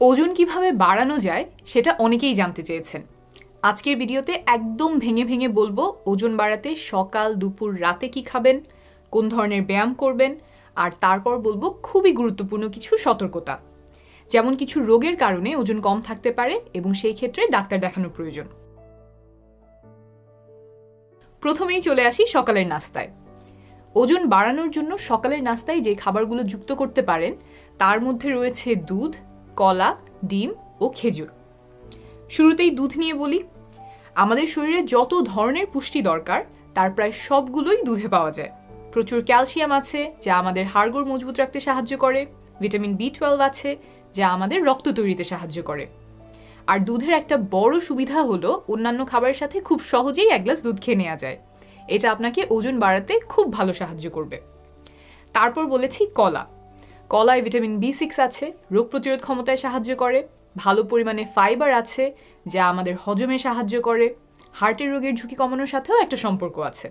ওজন কীভাবে বাড়ানো যায় সেটা অনেকেই জানতে চেয়েছেন। আজকের ভিডিওতে একদম ভেঙে ভেঙে বলব ওজন বাড়াতে সকাল, দুপুর, রাতে কি খাবেন, কোন ধরনের ব্যায়াম করবেন, আর তারপর বলব খুবই গুরুত্বপূর্ণ কিছু সতর্কতা। যেমন কিছু রোগের কারণে ওজন কম থাকতে পারে এবং সেই ক্ষেত্রে ডাক্তার দেখানো প্রয়োজন। প্রথমেই চলে আসি সকালের নাস্তায়। ওজন বাড়ানোর জন্য সকালের নাস্তায় যে খাবারগুলো যুক্ত করতে পারেন, তার মধ্যে রয়েছে দুধ কলা, ডিম ও খেজুর। শুরুতেই দুধ নিয়ে বলি, আমাদের শরীরে যত ধরনের পুষ্টি দরকার, তার প্রায় সবগুলোই দুধে পাওয়া যায়। প্রচুর ক্যালসিয়াম আছে, যা আমাদের হাড়গোড় মজবুত রাখতে সাহায্য করে, ভিটামিন বি টুয়েলভ আছে, যা আমাদের রক্ত তৈরিতে সাহায্য করে। আর দুধের একটা বড় সুবিধা হলো, অন্যান্য খাবারের সাথে খুব সহজেই এক গ্লাস দুধ খেয়ে নেওয়া যায়। এটা আপনাকে ওজন বাড়াতে খুব ভালো সাহায্য করবে। তারপর বলেছি কলা। কলায় ভিটামিন বি সিক্স আছে, রোগ প্রতিরোধ ক্ষমতায় সাহায্য করে, ভালো পরিমাণে ফাইবার আছে, যা আমাদের হজমে সাহায্য করে হার্টের রোগের ঝুঁকি কমানোর সাথেও একটা সম্পর্ক আছে।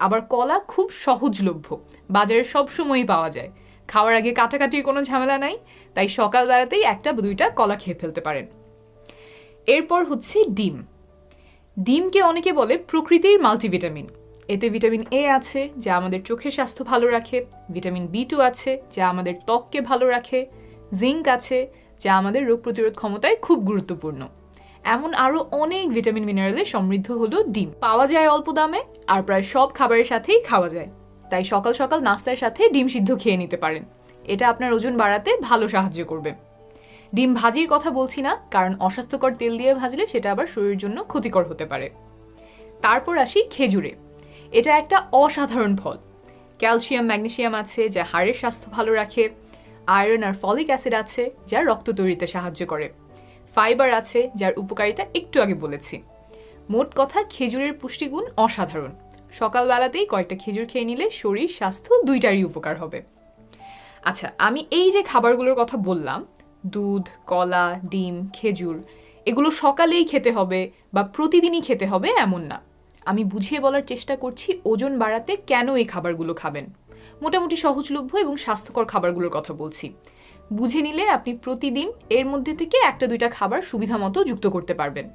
আবার কলা খুব সহজলভ্য, বাজারে সব সময়ই পাওয়া যায়। খাওয়ার আগে কাটাকাটির কোনো ঝামেলা নাই, তাই সকালবেলাতেই একটা দুইটা কলা খেয়ে ফেলতে পারেন। এরপর হচ্ছে ডিম। ডিমকে অনেকে বলে প্রকৃতির মাল্টিভিটামিন এতে ভিটামিন এ আছে, যা আমাদের চোখের স্বাস্থ্য ভালো রাখে, ভিটামিন বি টু আছে, যা আমাদের ত্বককে ভালো রাখে জিঙ্ক আছে, যা আমাদের রোগ প্রতিরোধ ক্ষমতায় খুব গুরুত্বপূর্ণ। এমন আরও অনেক ভিটামিন মিনারেলে সমৃদ্ধ হলো ডিম। পাওয়া যায় অল্প দামে, আর প্রায় সব খাবারের সাথেই খাওয়া যায়। তাই সকাল সকাল নাস্তার সাথে ডিম সিদ্ধ খেয়ে নিতে পারেন। এটা আপনার ওজন বাড়াতে ভালো সাহায্য করবে। ডিম ভাজির কথা বলছি না, কারণ অস্বাস্থ্যকর তেল দিয়ে ভাজলে সেটা আবার শরীরের জন্য ক্ষতিকর হতে পারে। তারপর আসি খেজুরে। এটা একটা অসাধারণ ফল। ক্যালসিয়াম, ম্যাগনেসিয়াম আছে যা হাড়ের স্বাস্থ্য ভালো রাখে। আয়রন আর ফলিক অ্যাসিড আছে যা রক্ত তৈরিতে সাহায্য করে। ফাইবার আছে যার উপকারিতা একটু আগে বলেছি। মোট কথা, খেজুরের পুষ্টিগুণ অসাধারণ। সকালবেলাতেই কয়েকটা খেজুর খেয়ে নিলে শরীর, স্বাস্থ্য দুইটারই উপকার হবে। আচ্ছা আমি এই যে খাবারগুলোর কথা বললাম, দুধ, কলা, ডিম, খেজুর, এগুলো সকালেই খেতে হবে বা প্রতিদিনই খেতে হবে এমন না। আমি বুঝিয়ে বলার চেষ্টা করছি ওজন বাড়াতে কেন এই খাবারগুলো খাবেন। মোটামুটি সহজলভ্য এবং স্বাস্থ্যকর খাবারগুলোর কথা বলছি। বুঝে নিলে আপনি প্রতিদিন এর মধ্যে থেকে একটা দুইটা খাবার সুবিধা মতো যুক্ত করতে পারবেন।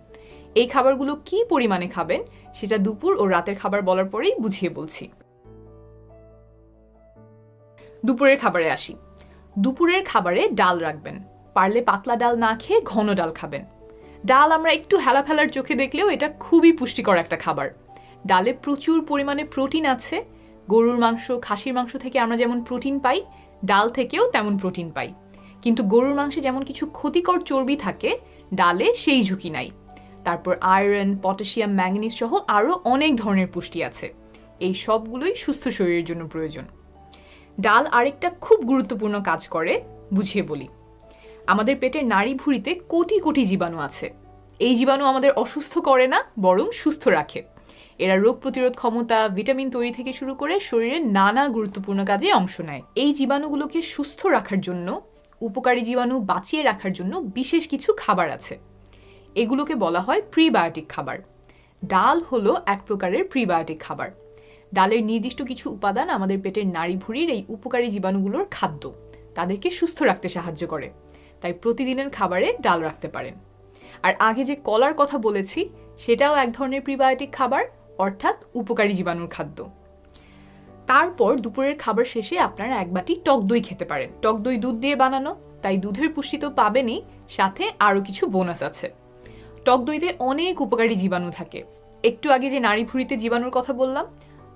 এই খাবারগুলো কি পরিমাণে খাবেন সেটা দুপুর ও রাতের খাবার বলার পরেই বুঝিয়ে বলছি। দুপুরের খাবারে আসি। দুপুরের খাবারে ডাল রাখবেন। পারলে পাতলা ডাল না খেয়ে ঘন ডাল খাবেন। ডাল আমরা একটু হেলা ফেলার চোখে দেখলেও এটা খুবই পুষ্টিকর একটা খাবার। ডালে প্রচুর পরিমাণে প্রোটিন আছে। গরুর মাংস, খাসির মাংস থেকে আমরা যেমন প্রোটিন পাই, ডাল থেকেও তেমন প্রোটিন পাই। কিন্তু গরুর মাংসে যেমন কিছু ক্ষতিকর চর্বি থাকে, ডালে সেই ঝুঁকি নাই। তারপর আয়রন, পটাশিয়াম ম্যাঙ্গানিজ সহ আরও অনেক ধরনের পুষ্টি আছে। এই সবগুলোই সুস্থ শরীরের জন্য প্রয়োজন। ডাল আরেকটা খুব গুরুত্বপূর্ণ কাজ করে, বুঝিয়ে বলি। আমাদের পেটের নাড়ি ভুঁড়িতে কোটি কোটি জীবাণু আছে। এই জীবাণু আমাদের অসুস্থ করে না, বরং সুস্থ রাখে। এরা রোগ প্রতিরোধ ক্ষমতা, ভিটামিন তৈরি থেকে শুরু করে শরীরের নানা গুরুত্বপূর্ণ কাজে অংশ নেয়। এই জীবাণুগুলোকে সুস্থ রাখার জন্য, উপকারী জীবাণু বাঁচিয়ে রাখার জন্য বিশেষ কিছু খাবার আছে। এগুলোকে বলা হয় প্রিবায়োটিক খাবার। ডাল হলো এক প্রকারের প্রিবায়োটিক খাবার। ডালের নির্দিষ্ট কিছু উপাদান আমাদের পেটের নাড়ি ভুঁড়ির এই উপকারী জীবাণুগুলোর খাদ্য। তাদেরকে সুস্থ রাখতে সাহায্য করে। তাই প্রতিদিনের খাবারে ডাল রাখতে পারেন। আর আগে যে কলার কথা বলেছি, সেটাও এক ধরনের প্রিবায়োটিক খাবার, অর্থাৎ উপকারী জীবাণুর খাদ্য। তারপর দুপুরের খাবার শেষে আপনারা এক বাটি টক দই খেতে পারেন। টক দই দুধ দিয়ে বানানো, তাই দুধের পুষ্টি তো পাবেনই, সাথে আরও কিছু বোনাস আছে। টক দইতে অনেক উপকারী জীবাণু থাকে। একটু আগে যে নারী ভুঁড়িতে জীবাণুর কথা বললাম,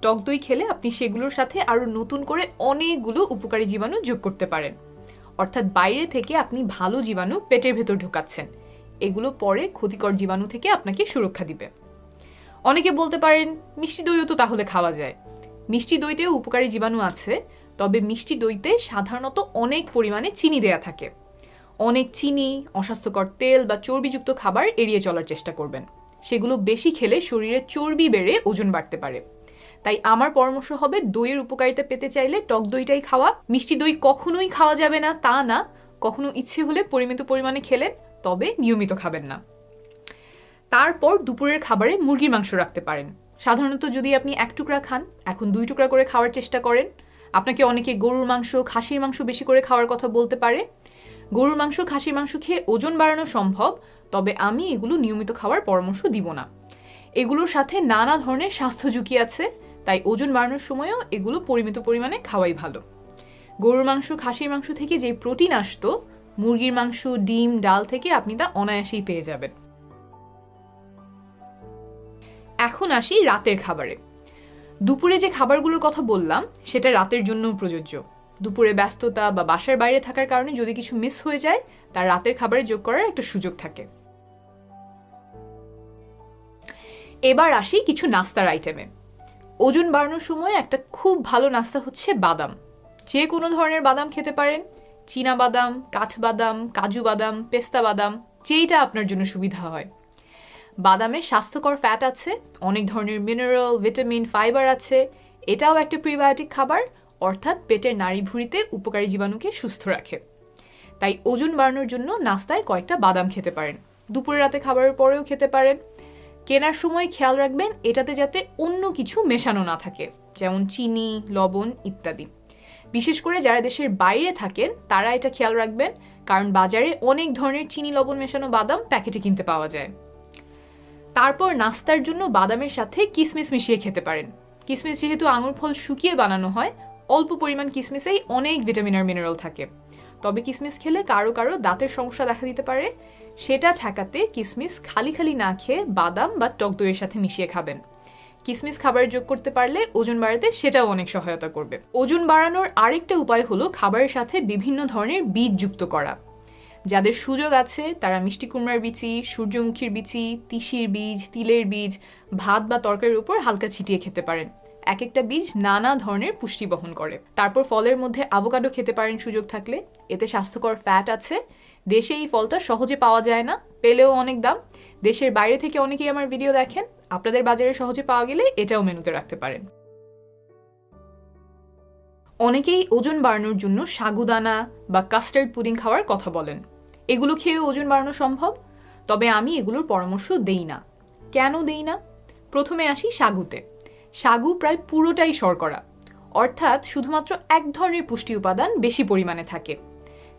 টক দই খেলে আপনি সেগুলোর সাথে আরও নতুন করে অনেকগুলো উপকারী জীবাণু যোগ করতে পারেন। অর্থাৎ বাইরে থেকে আপনি ভালো জীবাণু পেটের ভেতর ঢোকাচ্ছেন। এগুলো পরে ক্ষতিকর জীবাণু থেকে আপনাকে সুরক্ষা দিবে। অনেকে বলতে পারেন, মিষ্টি দইও তো তাহলে খাওয়া যায়। মিষ্টি দইতেও উপকারী জীবাণু আছে, তবে মিষ্টি দইতে সাধারণত অনেক পরিমাণে চিনি দেয়া থাকে। অনেক চিনি, অস্বাস্থ্যকর তেল বা চর্বিযুক্ত খাবার এড়িয়ে চলার চেষ্টা করবেন। সেগুলো বেশি খেলে শরীরে চর্বি বেড়ে ওজন বাড়তে পারে। তাই আমার পরামর্শ হবে দইয়ের উপকারিতা পেতে চাইলে টক দইটাই খাওয়া। মিষ্টি দই কখনোই খাওয়া যাবে না, তা না। কখনো ইচ্ছে হলে পরিমিত পরিমাণে খেলেন, তবে নিয়মিত খাবেন না। তারপর দুপুরের খাবারে মুরগির মাংস রাখতে পারেন। সাধারণত যদি আপনি এক টুকরা খান, এখন দুই টুকরা করে খাওয়ার চেষ্টা করেন। আপনাকে অনেকে গরুর মাংস, খাসির মাংস বেশি করে খাওয়ার কথা বলতে পারে। গরুর মাংস, খাসির মাংস খেয়ে ওজন বাড়ানো সম্ভব, তবে আমি এগুলো নিয়মিত খাওয়ার পরামর্শ দিব না। এগুলোর সাথে নানা ধরনের স্বাস্থ্য ঝুঁকি আছে। তাই ওজন বাড়ানোর সময়ও এগুলো পরিমিত পরিমাণে খাওয়াই ভালো। গরুর মাংস, খাসির মাংস থেকে যে প্রোটিন আসতো, মুরগির মাংস, ডিম, ডাল থেকে আপনি তা অনায়াসেই পেয়ে যাবেন। এখন আসি রাতের খাবারে। দুপুরে যে খাবারগুলোর কথা বললাম, সেটা রাতের জন্য প্রযোজ্য। দুপুরে ব্যস্ততা বা বাসার বাইরে থাকার কারণে যদি কিছু মিস হয়ে যায় তার রাতের খাবারে যোগ করার একটা সুযোগ থাকে। এবার আসি কিছু নাস্তার আইটেমে ওজন বাড়ানোর সময় একটা খুব ভালো নাস্তা হচ্ছে বাদাম। যে কোনো ধরনের বাদাম খেতে পারেন। চীনা বাদাম কাঠবাদাম কাজু বাদাম, পেস্তা বাদাম, যেইটা আপনার জন্য সুবিধা হয়। বাদামে স্বাস্থ্যকর ফ্যাট আছে, অনেক ধরনের মিনারেল ভিটামিন ফাইবার আছে। এটাও একটা প্রিবায়োটিক খাবার, অর্থাৎ পেটের নাড়ি ভুঁড়িতে উপকারী জীবাণুকে সুস্থ রাখে। তাই ওজন বাড়ানোর জন্য নাস্তায় কয়েকটা বাদাম খেতে পারেন। দুপুরে রাতে খাবারের পরেও খেতে পারেন। কেনার সময় খেয়াল রাখবেন, এটাতে যাতে অন্য কিছু মেশানো না থাকে, যেমন চিনি, লবণ ইত্যাদি। বিশেষ করে যারা দেশের বাইরে থাকেন, তারা এটা খেয়াল রাখবেন, কারণ বাজারে অনেক ধরনের চিনি, লবণ মেশানো বাদাম প্যাকেটে কিনতে পাওয়া যায়। তারপর নাস্তার জন্য বাদামের সাথে কিসমিস মিশিয়ে খেতে পারেন। কিসমিস যেহেতু আঙুর ফল শুকিয়ে বানানো হয়, অল্প পরিমাণ কিসমিসেই অনেক ভিটামিন আর মিনারেল থাকে। তবে কিসমিস খেলে কারও কারও দাঁতের সমস্যা দেখা দিতে পারে সেটা ঠেকাতে কিসমিস খালি খালি না খেয়ে বাদাম বা টক দইয়ের সাথে মিশিয়ে খাবেন। কিসমিস খাবারে যোগ করতে পারলে ওজন বাড়াতে সেটাও অনেক সহায়তা করবে। ওজন বাড়ানোর আরেকটা উপায় হলো খাবারের সাথে বিভিন্ন ধরনের বীজ যুক্ত করা। যাদের সুযোগ আছে, তারা মিষ্টি কুমড়ার বিচি, সূর্যমুখীর বিচি, তিসির বীজ, তিলের বীজ, ভাত বা তরকারির উপর হালকা ছিটিয়ে খেতে পারেন। এক একটা বীজ নানা ধরনের পুষ্টি বহন করে। তারপর ফলের মধ্যে আቮকাডো খেতে পারেন সুযোগ থাকলে। এতে স্বাস্থ্যকর ফ্যাট আছে দেশে এই ফলটা সহজে পাওয়া যায় না, পেলেও অনেক দাম। দেশের বাইরে থেকে অনেকেই আমার ভিডিও দেখেন। আপনাদের বাজারে সহজে পাওয়া গেলে এটাও মেনুতে রাখতে পারেন। অনেকেই ওজন বাড়ানোর জন্য সাগুদানা বা কাস্টার্ড পুডিং খাওয়ার কথা বলেন। এগুলো খেয়ে ওজন বাড়ানো সম্ভব, তবে আমি এগুলোর পরামর্শ দেই না। কেন দেই না? প্রথমে আসি সাগুতে। সাগু প্রায় পুরোটাই শর্করা। অর্থাৎ শুধুমাত্র এক ধরনের পুষ্টি উপাদান বেশি পরিমাণে থাকে।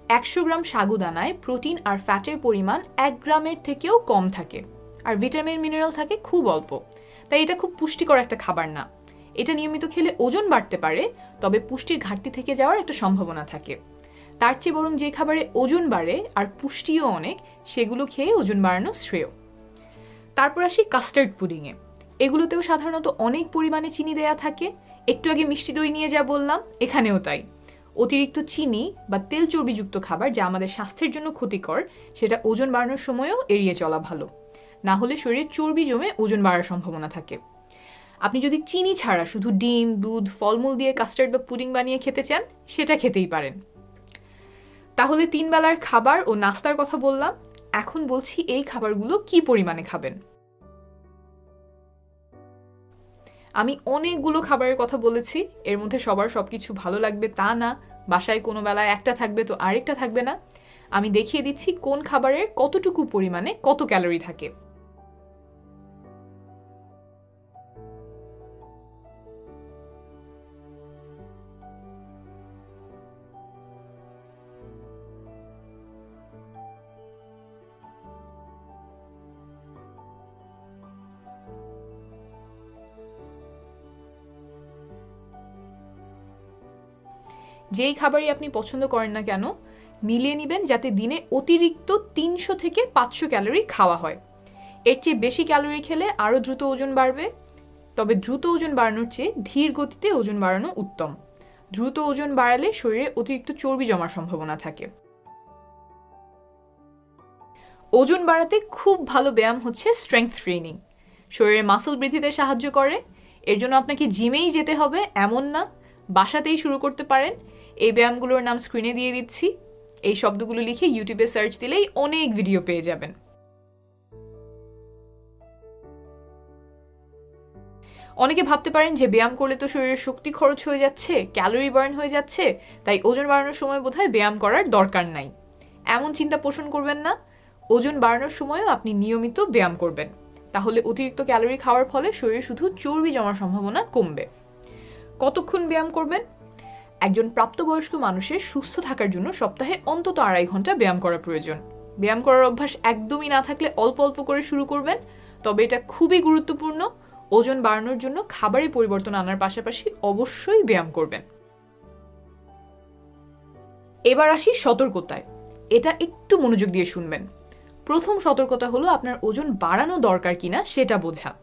একশো গ্রাম সাগুদানায় প্রোটিন আর ফ্যাটের পরিমাণ এক গ্রামের থেকেও কম থাকে। আর ভিটামিন, মিনারেল থাকে খুব অল্প। তাই এটা খুব পুষ্টিকর একটা খাবার না। এটা নিয়মিত খেলে ওজন বাড়তে পারে, তবে পুষ্টির ঘাটতি থেকে যাওয়ার একটা সম্ভাবনা থাকে। তার চেয়ে বরং যে খাবারে ওজন বাড়ে আর পুষ্টিও অনেক, সেগুলো খেয়ে ওজন বাড়ানো শ্রেয়। তারপর আসি কাস্টার্ড পুডিংয়ে এগুলোতেও সাধারণত অনেক পরিমাণে চিনি দেয়া থাকে। একটু আগে মিষ্টি দই নিয়ে যা বললাম, এখানেও তাই। অতিরিক্ত চিনি বা তেল চর্বিযুক্ত খাবার যা আমাদের স্বাস্থ্যের জন্য ক্ষতিকর, সেটা ওজন বাড়ানোর সময়ও এড়িয়ে চলা ভালো। না হলে শরীরে চর্বি জমে ওজন বাড়ার সম্ভাবনা থাকে। আপনি যদি চিনি ছাড়া শুধু ডিম, দুধ, ফলমূল দিয়ে কাস্টার্ড বা পুডিং বানিয়ে খেতে চান, সেটা খেতেই পারেন। তাহলে তিন বেলার খাবার ও নাস্তার কথা বললাম। এখন বলছি এই খাবারগুলো কি পরিমাণে খাবেন? আমি অনেকগুলো খাবারের কথা বলেছি, এর মধ্যে সবার সব কিছু ভালো লাগবে তা না। বাসায় কোনো বেলায় একটা থাকবে তো আরেকটা থাকবে না। আমি দেখিয়ে দিচ্ছি কোন খাবারের কতটুকু পরিমাণে কত ক্যালোরি থাকে। যেই খাবারই আপনি পছন্দ করেন না কেন, মিলিয়ে নেবেন যাতে দিনে অতিরিক্ত তিনশো থেকে পাঁচশো ক্যালোরি খাওয়া হয়। এর চেয়ে বেশি ক্যালোরি খেলে আরও দ্রুত ওজন বাড়বে। তবে দ্রুত ওজন বাড়ানোর চেয়ে ধীর গতিতে ওজন বাড়ানো উত্তম। দ্রুত ওজন বাড়ালে শরীরে অতিরিক্ত চর্বি জমার সম্ভাবনা থাকে। ওজন বাড়াতে খুব ভালো ব্যায়াম হচ্ছে স্ট্রেংথ ট্রেনিং শরীরে মাসল বৃদ্ধিতে সাহায্য করে। এর জন্য আপনাকে জিমেই যেতে হবে, এমন না। বাসাতেই শুরু করতে পারেন। এই ব্যায়ামগুলোর নাম স্ক্রিনে দিয়ে দিচ্ছি। এই শব্দগুলো লিখে ইউটিউবে সার্চ দিলেই অনেক ভিডিও পেয়ে যাবেন। অনেকে ভাবতে পারেন যে ব্যায়াম করলে তো শরীরের শক্তি খরচ হয়ে যাচ্ছে ক্যালোরি বার্ন হয়ে যাচ্ছে, তাই ওজন বাড়ানোর সময় বোধহয় ব্যায়াম করার দরকার নাই। এমন চিন্তা পোষণ করবেন না। ওজন বাড়ানোর সময়ও আপনি নিয়মিত ব্যায়াম করবেন। তাহলে অতিরিক্ত ক্যালোরি খাওয়ার ফলে শরীরে শুধু চর্বি জমার সম্ভাবনা কমবে। কতক্ষণ ব্যায়াম করবেন? একজন প্রাপ্তবয়স্ক মানুষের সুস্থ থাকার জন্য সপ্তাহে অন্তত আড়াই ঘণ্টা ব্যায়াম করা প্রয়োজন। ব্যায়াম করার অভ্যাস একদমই না থাকলে অল্প অল্প করে শুরু করবেন, তবে এটা খুবই গুরুত্বপূর্ণ। ওজন বাড়ানোর জন্য খাবারে পরিবর্তন আনার পাশাপাশি অবশ্যই ব্যায়াম করবেন। এবার আসি সতর্কতায়। এটা একটু মনোযোগ দিয়ে শুনবেন। প্রথম সতর্কতা হলো আপনার ওজন বাড়ানো দরকার কিনা সেটা বোঝা।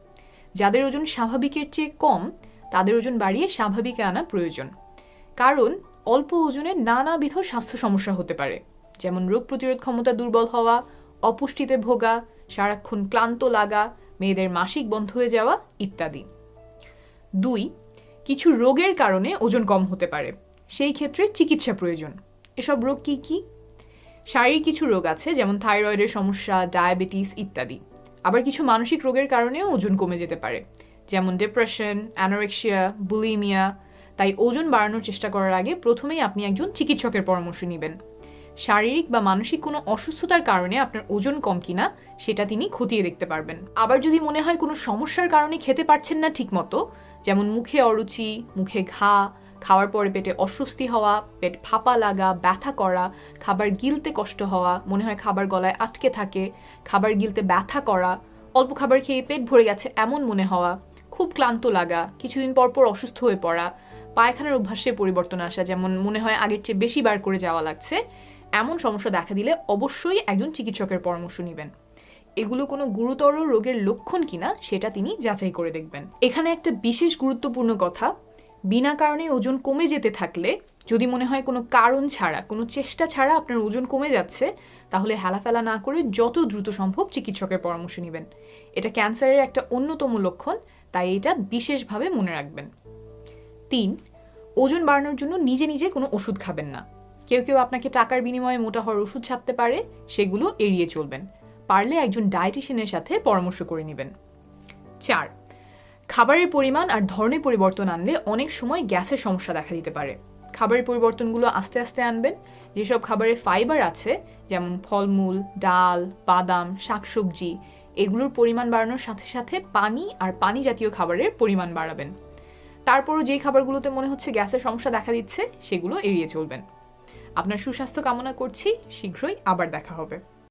যাদের ওজন স্বাভাবিকের চেয়ে কম, তাদের ওজন বাড়িয়ে স্বাভাবিকে আনা প্রয়োজন। কারণ অল্প ওজনে নানাবিধ স্বাস্থ্য সমস্যা হতে পারে, যেমন রোগ প্রতিরোধ ক্ষমতা দুর্বল হওয়া, অপুষ্টিতে ভোগা, সারাক্ষণ ক্লান্ত লাগা, মেয়েদের মাসিক বন্ধ হয়ে যাওয়া ইত্যাদি। দুই, কিছু রোগের কারণে ওজন কম হতে পারে, সেই ক্ষেত্রে চিকিৎসা প্রয়োজন। এসব রোগ কি কি? শারীরিক কিছু রোগ আছে, যেমন থাইরয়েডের সমস্যা, ডায়াবেটিস ইত্যাদি। আবার কিছু মানসিক রোগের কারণেও ওজন কমে যেতে পারে, যেমন ডিপ্রেশন অ্যানোরেক্সিয়া বুলিমিয়া তাই ওজন বাড়ানোর চেষ্টা করার আগে প্রথমেই আপনি একজন চিকিৎসকের পরামর্শ নেবেন। শারীরিক বা মানসিক কোনো অসুস্থতার কারণে আপনার ওজন কম কিনা, সেটা তিনি খতিয়ে দেখতে পারবেন। আবার যদি মনে হয় কোনো সমস্যার কারণে খেতে পারছেন না ঠিকমতো, যেমন মুখে অরুচি, মুখে ঘা, খাওয়ার পরে পেটে অস্বস্তি হওয়া, পেট ফাঁপা লাগা, ব্যথা করা, খাবার গিলতে কষ্ট হওয়া, মনে হয় খাবার গলায় আটকে থাকে, খাবার গিলতে ব্যথা করা, অল্প খাবার খেয়ে পেট ভরে গেছে এমন মনে হওয়া, খুব ক্লান্ত লাগা, কিছুদিন পর পর অসুস্থ হয়ে পড়া পায়খানার অভ্যাসে পরিবর্তন আসা, যেমন মনে হয় আগের চেয়ে বেশি বার করে যাওয়া লাগছে, এমন সমস্যা দেখা দিলে অবশ্যই একজন চিকিৎসকের পরামর্শ নেবেন। এগুলো কোনো গুরুতর রোগের লক্ষণ কিনা, সেটা তিনি যাচাই করে দেখবেন। এখানে একটা বিশেষ গুরুত্বপূর্ণ কথা, বিনা কারণে ওজন কমে যেতে থাকলে, যদি মনে হয় কোনো কারণ ছাড়া, কোনো চেষ্টা ছাড়া আপনার ওজন কমে যাচ্ছে, তাহলে হেলাফেলা না করে যত দ্রুত সম্ভব চিকিৎসকের পরামর্শ নেবেন। এটা ক্যান্সারের একটা অন্যতম লক্ষণ, তাই এটা বিশেষভাবে মনে রাখবেন। তিন ওজন বাড়ানোর জন্য নিজে নিজে কোনো ওষুধ খাবেন না। কেউ কেউ আপনাকে টাকার বিনিময়ে মোটা হওয়ার ওষুধ ছাড়তে পারে, সেগুলো এড়িয়ে চলবেন। পারলে একজন ডায়েটিশিয়ানের সাথে পরামর্শ করে নেবেন। চার, খাবারের পরিমাণ আর ধরনের পরিবর্তন আনলে অনেক সময় গ্যাসের সমস্যা দেখা দিতে পারে। খাবারের পরিবর্তনগুলো আস্তে আস্তে আনবেন। যেসব খাবারে ফাইবার আছে, যেমন ফলমূল, ডাল, বাদাম, শাকসবজি, এগুলোর পরিমাণ বাড়ানোর সাথে সাথে পানি আর পানি জাতীয় খাবারের পরিমাণ বাড়াবেন। তারপরও যেই খাবারগুলোতে মনে হচ্ছে গ্যাসের সমস্যা দেখা দিচ্ছে, সেগুলো এড়িয়ে চলবেন। আপনার সুস্বাস্থ্য কামনা করছি, শীঘ্রই আবার দেখা হবে।